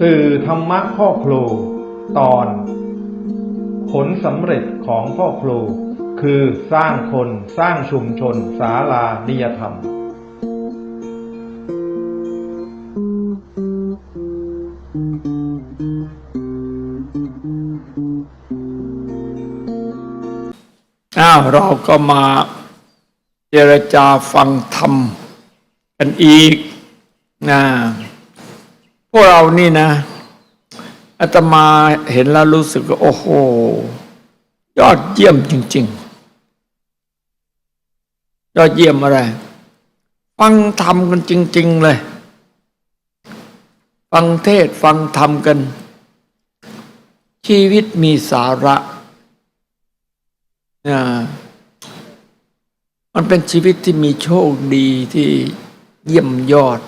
สื่อธรรมะพ่อครูตอน ผลสำเร็จของพ่อครู คือสร้างคนสร้างชุมชนศาลานิยธรรม อ้าวเราก็มาเจรจาฟังธรรมกันอีกนะ วกเรานี่นะอาตมาเห็นแล้วรู้สึกว่าโอ้โห ยอดเยี่ยมจริง ๆ ยอดเยี่ยมอะไร ฟังธรรมกันจริง ๆ เลย ฟังเทศฟังธรรมกัน ชีวิตมีสาระนะมันเป็นชีวิตที่มีโชคดีที่เยี่ยมยอด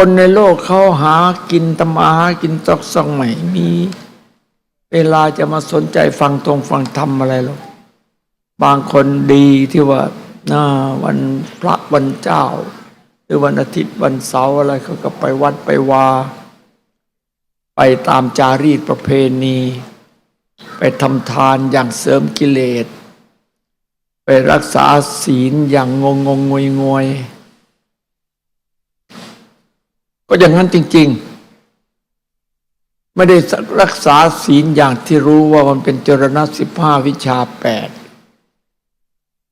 คนในโลกเขาหากินตำมาหากินตอกซองใหม่มี เวลาจะมาสนใจฟังตรงฟังธรรมอะไรหรอกบางคนดีที่ว่านาวันพระวันเจ้า หรือวันอาทิตย์วันเสาร์อะไรเขาก็ไปวัดไปวา ไปตามจารีตประเพณี ไปทำทานอย่างเสริมกิเลส ไปรักษาศีลอย่างงงงงวยงวย ก็อย่างนั้นจริง ๆ ไม่ได้รักษาศีลอย่างที่รู้ว่ามันเป็นจรณะสิบห้าวิชาแปด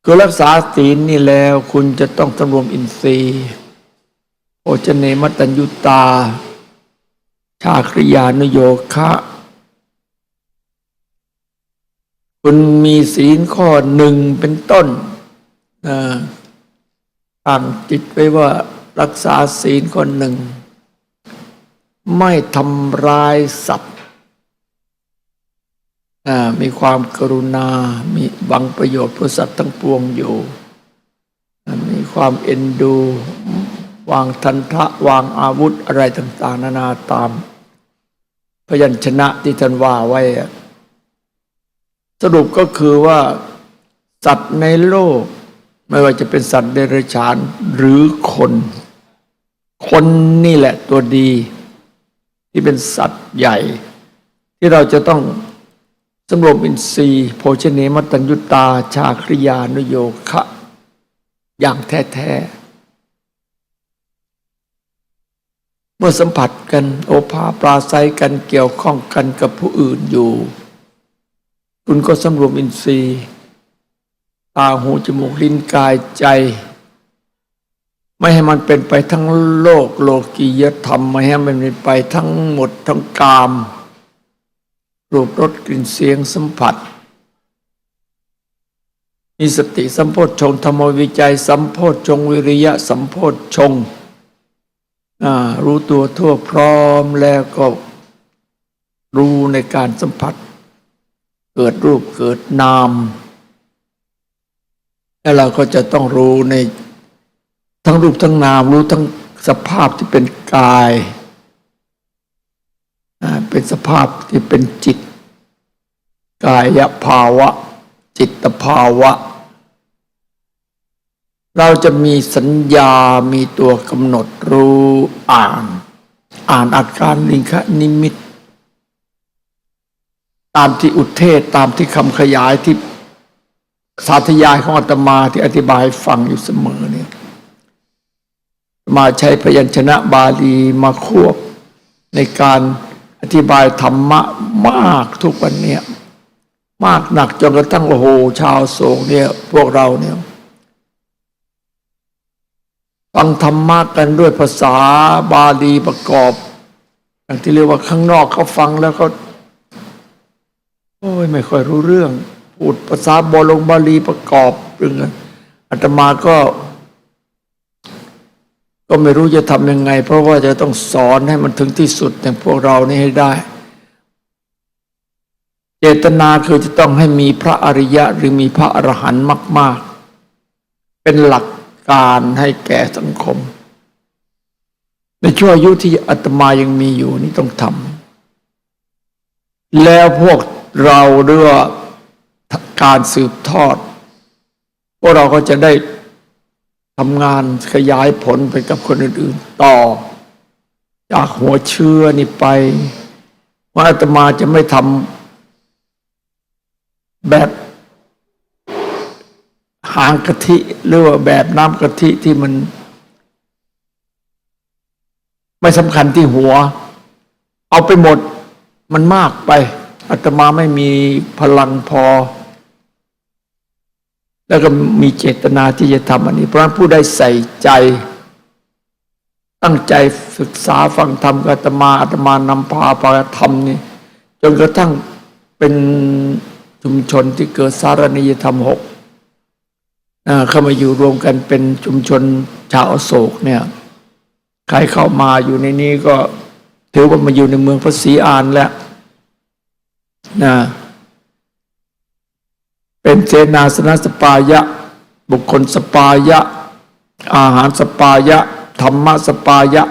คือรักษาศีลนี่แล้วคุณจะต้องสำรวมอินทรีย์โอชเนมตัญยุตา ชาคริยานุโยคะ คุณมีศีลข้อหนึ่งเป็นต้นนะตั้งจิตไว้ว่ารักษาศีลข้อหนึ่ง ไม่ทำร้ายสัตว์มีความกรุณา มีหวังประโยชน์เพื่อสัตว์ทั้งปวงอยู่ มีความเอ็นดู วางทันทะ วางอาวุธอะไรต่าง ๆ นานาตาม พยัญชนะที่ท่านว่าไว้ สรุปก็คือว่า สัตว์ในโลก ไม่ว่าจะเป็นสัตว์เดรัจฉานหรือคน คนนี่แหละตัวดี ที่เป็นสัตว์ใหญ่ ที่เราจะต้องสำรวมอินทรีย์โภชเนมตัญยุตา ชาคริยานุโยคะ อย่างแท้ๆ เมื่อสัมผัสกันโอภาปราศัยกันเกี่ยวข้องกันกับผู้อื่นอยู่ คุณก็สำรวมอินทรีย์ ตาหูจมูกลิ้นกายใจ ไม่ให้มันเป็นไปทั้งโลกโลกียธรรม ไม่ให้มันเป็นไปทั้งหมดทั้งกามรูปรสกลิ่นเสียงสัมผัส มีสติสัมโพธชงธรรมวิจัย สัมโพธชงวิริยะสัมโพธชงรู้ตัวทั่วพร้อมแล้วก็รู้ในการสัมผัส เกิดรูปเกิดนาม แล้วเราก็จะต้องรู้ใน ทั้งรูปทั้งนามรู้ทั้งสภาพที่เป็นกาย เป็นสภาพที่เป็นจิต กายภาวะ จิตภาวะ เราจะมีสัญญามีตัวกำหนดรู้อ่าน อ่านอาการลิงคนิมิต ตามที่อุเทศตามที่คำขยายที่สาธยายของอาตมาที่อธิบายฟังอยู่เสมอเนี่ย มาใช้พยัญชนะบาลีมาควบ ในการอธิบายธรรมะมากทุกวันเนี่ยมากหนักจนกระทั่งโอ้โหชาวโศกเนี่ยพวกเราเนี่ยฟังธรรมะกันด้วยภาษาบาลีประกอบ อย่างที่เรียกว่าข้างนอกเขาฟังแล้วเขาโอ้ยไม่ค่อยรู้เรื่องพูดภาษาบอลงบาลีประกอบเรื่องนั้นอาตมาก็ ก็ไม่รู้จะทำยังไง เพราะว่าจะต้องสอนให้มันถึงที่สุดอย่างพวกเรานี่ให้ได้ เจตนาคือจะต้องให้มีพระอริยะหรือมีพระอรหันต์มาก ๆ เป็นหลักการให้แก่สังคม ในช่วงอายุที่อาตมายังมีอยู่นี่ต้องทำแล้วพวกเราเรือว่าการสืบทอด พวกเราก็จะได้ ทำงานขยายผลไปกับคนอื่น ๆ ต่อ จากหัวเชื้อนี่ไป ว่าอาตมาจะไม่ทำแบบหางกะทิหรือว่าแบบน้ำกะทิที่มัน ไม่สำคัญที่หัว เอาไปหมดมันมากไปอาตมาไม่มีพลังพอ แล้วก็มีเจตนาที่จะทำอันนี้ เพราะนั้นผู้ได้ใส่ใจ ตั้งใจศึกษาฟังธรรมกัตมาอาตมานำพาปาธรรมนี่จนกระทั่งเป็นชุมชนที่เกิดสารนิยธรรมหกเข้ามาอยู่รวมกันเป็นชุมชนชาวโศกเนี่ยใครเข้ามาอยู่ในนี้ก็ถือว่ามาอยู่ในเมืองพระศรีอานแล้วนะ เป็นเสนาสนะสปายะ บุคคลสปายะ อาหารสปายะ ธรรมะสปายะ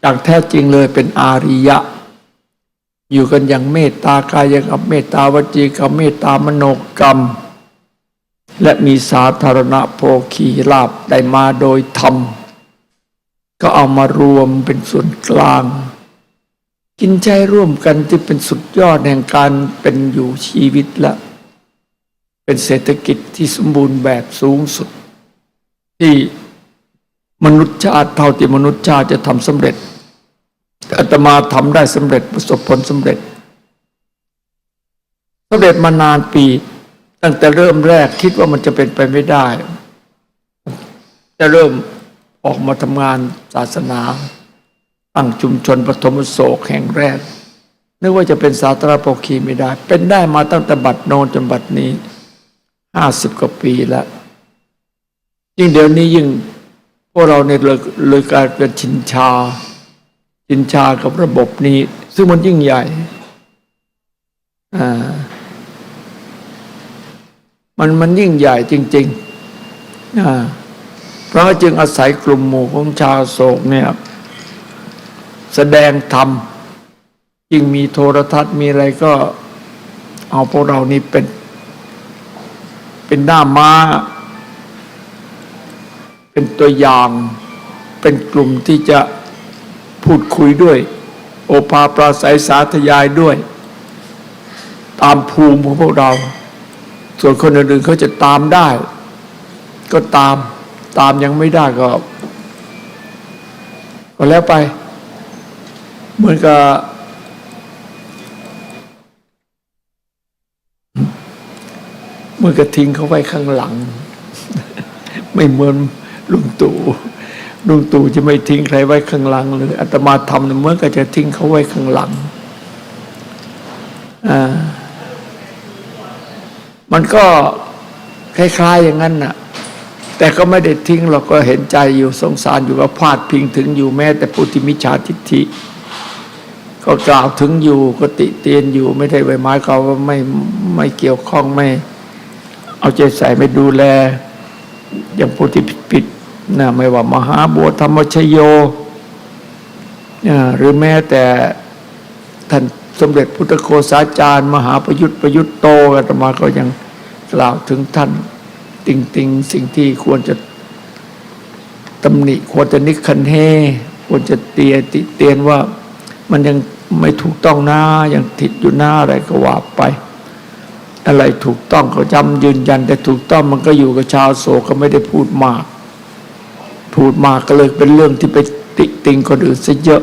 อย่างแท้จริงเลยเป็นอาริยะ อยู่กันอย่างเมตตากายกับเมตตาวจีกับเมตตามโนกรรม และมีสาธารณโภคีลาบได้มาโดยธรรม ก็เอามารวมเป็นส่วนกลาง กินใจร่วมกันที่เป็นสุดยอดแห่งการเป็นอยู่ชีวิตละ เป็นเศรษฐกิจที่สมบูรณ์แบบสูงสุด ที่มนุษยชาติเท่าที่มนุษยชาติจะทำสำเร็จอาตมาทำได้สำเร็จประสบผลสำเร็จสำเร็จมานานปี ตั้งแต่เริ่มแรกคิดว่ามันจะเป็นไปไม่ได้ จะเริ่มออกมาทำงานศาสนาตั้งชุมชนปฐมโศกแห่งแรกนึกว่าจะเป็นสาธารณโภคีไม่ได้ เป็นได้มาตั้งแต่บัดโนนจนบัดนี้ ห้าสิบกว่าปีแล้ว ยิ่งเดี๋ยวนี้ยิ่งพวกเราเนี่ยเลยกลายเป็นชินชา ชินชากับระบบนี้ ซึ่งมันยิ่งใหญ่ อ่า มันมันยิ่งใหญ่จริง ๆ อ่าเพราะจึงอาศัยกลุ่มหมู่ของชาวโศกเนี่ย แสดงธรรม ยิ่งมีโทรทัศน์มีอะไรก็เอาพวกเรานี่เป็น เป็นหน้าม้า เป็นตัวอย่าง เป็นกลุ่มที่จะพูดคุยด้วย โอภาปราศัยสาธยายด้วย ตามภูมิของพวกเรา ส่วนคนอื่นๆเขาจะตามได้ ก็ตามตามยังไม่ได้ก็ ก็แล้วไป เหมือนกับ เมื่อกับทิ้งเขาไว้ข้างหลัง ไม่เหมือนลุงตู่ลุงตู่จะไม่ทิ้งใครไว้ข้างหลังเลยอาตมาทำเนี่ยเหมื่อนกับจะทิ้งเขาไว้ข้างหลังอมันก็คล้ายๆอย่างนั้นน่ะ แต่ก็ไม่ได้ทิ้งเราก็เห็นใจอยู่สงสารอยู่ก็พาดพิงถึงอยู่แม้ แต่ผู้ที่มิจฉาทิฏฐิก็กล่าวถึงอยู่ก็ติเตียนอยู่ ไม่ได้ใบไม้เขาว่าไม่ไม่เกี่ยวข้องไม่ เอาใจใส่ไม่ดูแล อย่างผู้ที่ผิดนะไม่ว่ามหาบัวธรรมชโยนะหรือแม้แต่ท่านสมเด็จพุทธโฆษาจารย์ มหาประยุทธ์ประยุทธ์โตอาตมาก็ยังกล่าวถึงท่านติงติงสิ่งที่ควรจะตำหนิควรจะนิคันเฮควรจะเตียติเตียนว่ามันยังไม่ถูกต้องนะยังติดอยู่หน้าอะไรก็ว่าไป อะไรถูกต้องเขาจำยืนยัน แต่ถูกต้องมันก็อยู่กับชาวโศกก็ไม่ได้พูดมาก พูดมากก็เลยเป็นเรื่องที่ไปติติงคนอื่นซะเยอะ